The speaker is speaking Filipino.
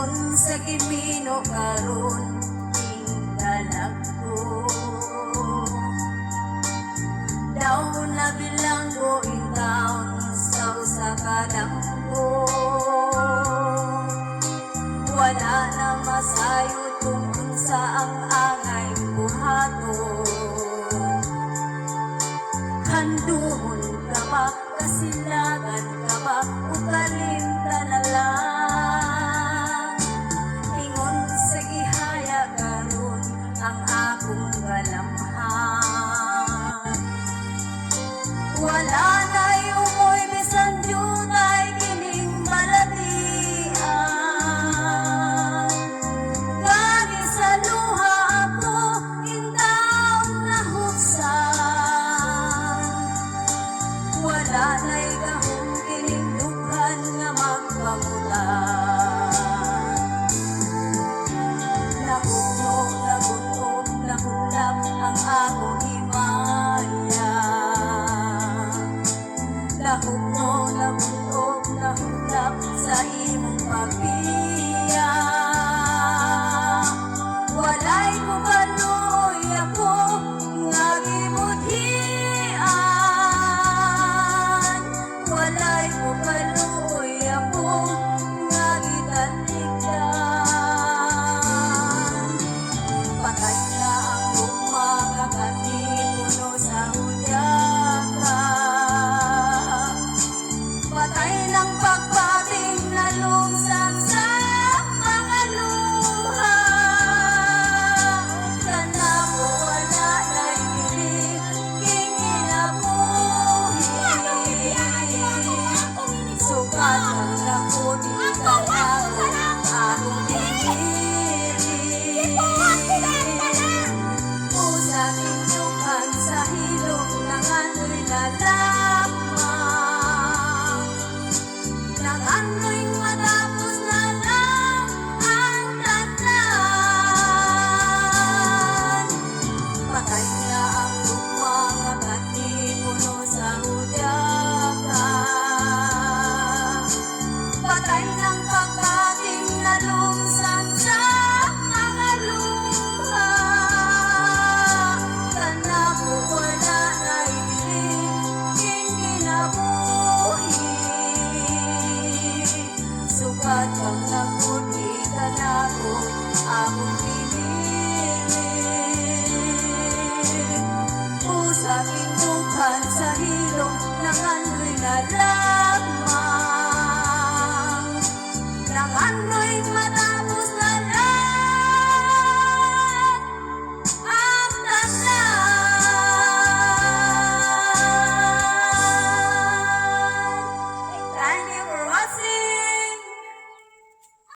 Ingon sa kimino karon tinggalag ko Daon na bilang ko in sa usa ko Wala na masayo kung unsa ang angay buhato. Handuhon ka ba, kasilagan ka ba, ukalimta na lang. la mo labunog na hulap sa imong pagbiya at ang nakulitan ako, akong